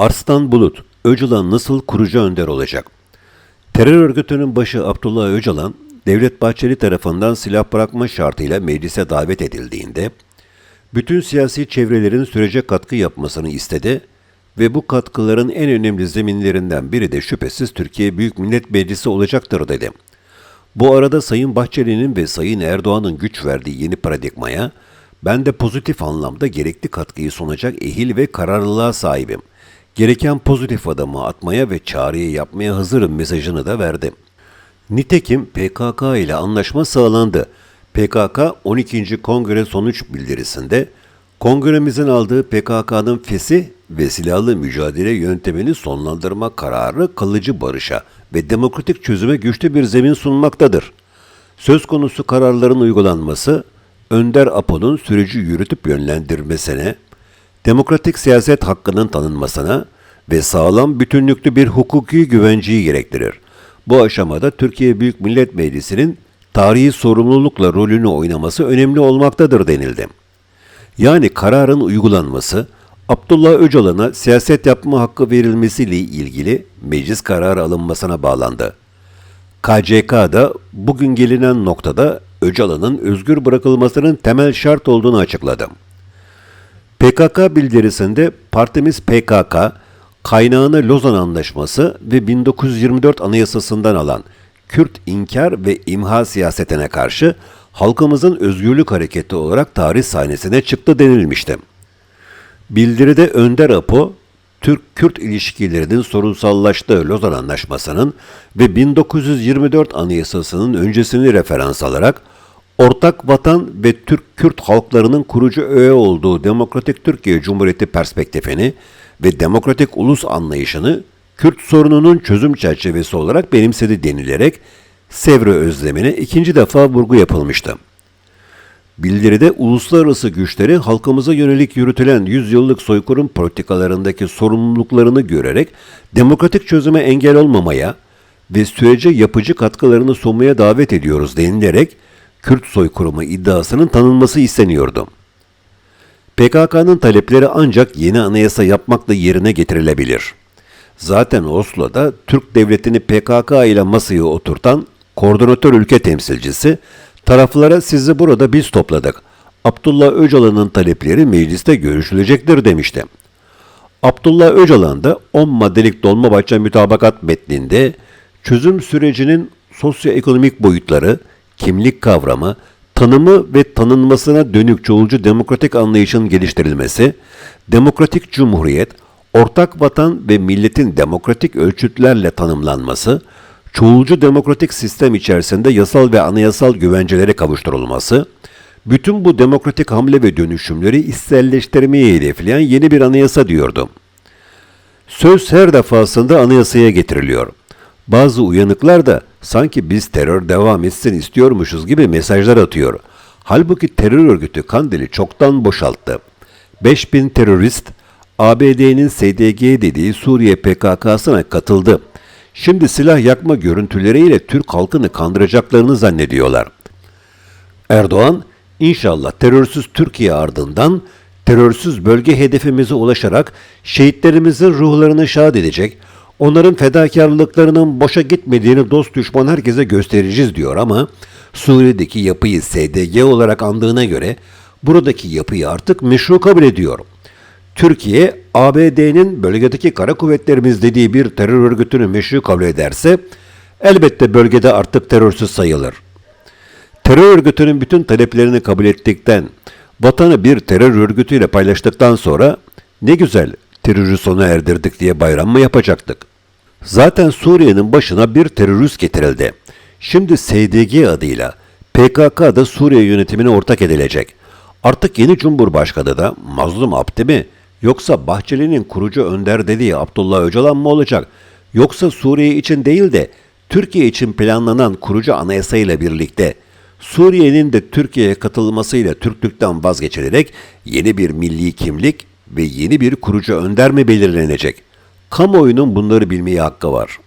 Arslan Bulut, Öcalan nasıl kurucu önder olacak? Terör örgütünün başı Abdullah Öcalan, Devlet Bahçeli tarafından silah bırakma şartıyla meclise davet edildiğinde, bütün siyasi çevrelerin sürece katkı yapmasını istedi ve bu katkıların en önemli zeminlerinden biri de şüphesiz Türkiye Büyük Millet Meclisi olacaktır dedi. Bu arada Sayın Bahçeli'nin ve Sayın Erdoğan'ın güç verdiği yeni paradigmaya ben de pozitif anlamda gerekli katkıyı sunacak ehil ve kararlılığa sahibim. Gereken pozitif adımı atmaya ve çağrıyı yapmaya hazırım mesajını da verdi. Nitekim PKK ile anlaşma sağlandı. PKK 12. Kongre sonuç bildirisinde kongremizin aldığı PKK'nın fesih ve silahlı mücadele yöntemini sonlandırma kararı kalıcı barışa ve demokratik çözüme güçlü bir zemin sunmaktadır. Söz konusu kararların uygulanması, Önder Apo'nun süreci yürütüp yönlendirmesine, demokratik siyaset hakkının tanınmasına ve sağlam bütünlüklü bir hukuki güvenceyi gerektirir. Bu aşamada Türkiye Büyük Millet Meclisi'nin tarihi sorumlulukla rolünü oynaması önemli olmaktadır denildi. Yani kararın uygulanması, Abdullah Öcalan'a siyaset yapma hakkı verilmesiyle ilgili meclis kararı alınmasına bağlandı. KCK da bugün gelinen noktada Öcalan'ın özgür bırakılmasının temel şart olduğunu açıkladı. PKK bildirisinde partimiz PKK, kaynağını Lozan Anlaşması ve 1924 Anayasası'ndan alan Kürt inkar ve imha siyasetine karşı halkımızın özgürlük hareketi olarak tarih sahnesine çıktı denilmişti. Bildiride Önder Apo, Türk-Kürt ilişkilerinin sorunsallaştığı Lozan Anlaşması'nın ve 1924 Anayasası'nın öncesini referans alarak ortak vatan ve Türk-Kürt halklarının kurucu öğe olduğu Demokratik Türkiye Cumhuriyeti perspektifini ve demokratik ulus anlayışını Kürt sorununun çözüm çerçevesi olarak benimsedi denilerek Sevre özlemine ikinci defa vurgu yapılmıştı. Bildiride uluslararası güçleri halkımıza yönelik yürütülen yüzyıllık soykırım politikalarındaki sorumluluklarını görerek demokratik çözüme engel olmamaya ve sürece yapıcı katkılarını sunmaya davet ediyoruz denilerek Kürt soykırımı iddiasının tanınması isteniyordu. PKK'nın talepleri ancak yeni anayasa yapmakla yerine getirilebilir. Zaten Oslo'da Türk devletini PKK ile masaya oturtan koordinatör ülke temsilcisi taraflara sizi burada biz topladık. Abdullah Öcalan'ın talepleri mecliste görüşülecektir demişti. Abdullah Öcalan da 10 maddelik Dolmabahçe mütabakat metninde çözüm sürecinin sosyoekonomik boyutları, kimlik kavramı, tanımı ve tanınmasına dönük çoğulcu demokratik anlayışın geliştirilmesi, demokratik cumhuriyet, ortak vatan ve milletin demokratik ölçütlerle tanımlanması, çoğulcu demokratik sistem içerisinde yasal ve anayasal güvencelere kavuşturulması, bütün bu demokratik hamle ve dönüşümleri içselleştirmeyi hedefleyen yeni bir anayasa diyordu. Söz her defasında anayasaya getiriliyor. Bazı uyanıklar da sanki biz terör devam etsin istiyormuşuz gibi mesajlar atıyor. Halbuki terör örgütü Kandil'i çoktan boşalttı. 5000 terörist ABD'nin SDG dediği Suriye PKK'sına katıldı. Şimdi silah yakma görüntüleriyle Türk halkını kandıracaklarını zannediyorlar. Erdoğan, inşallah terörsüz Türkiye ardından terörsüz bölge hedefimize ulaşarak şehitlerimizin ruhlarını şad edecek, onların fedakarlıklarının boşa gitmediğini dost düşman herkese göstereceğiz diyor ama Suriye'deki yapıyı SDG olarak andığına göre buradaki yapıyı artık meşru kabul ediyor. Türkiye, ABD'nin bölgedeki kara kuvvetlerimiz dediği bir terör örgütünü meşru kabul ederse, elbette bölgede artık terörsüz sayılır. Terör örgütünün bütün taleplerini kabul ettikten, vatanı bir terör örgütüyle paylaştıktan sonra, ne güzel terörü sona erdirdik diye bayram mı yapacaktık? Zaten Suriye'nin başına bir terörist getirildi. Şimdi SDG adıyla PKK da Suriye yönetimine ortak edilecek. Artık yeni Cumhurbaşkanı da mazlum Abdi mi? Yoksa Bahçeli'nin kurucu önder dediği Abdullah Öcalan mı olacak? Yoksa Suriye için değil de Türkiye için planlanan kurucu anayasa ile birlikte Suriye'nin de Türkiye'ye katılmasıyla Türklükten vazgeçilerek yeni bir milli kimlik ve yeni bir kurucu önder mi belirlenecek? Kamuoyunun bunları bilmeye hakkı var.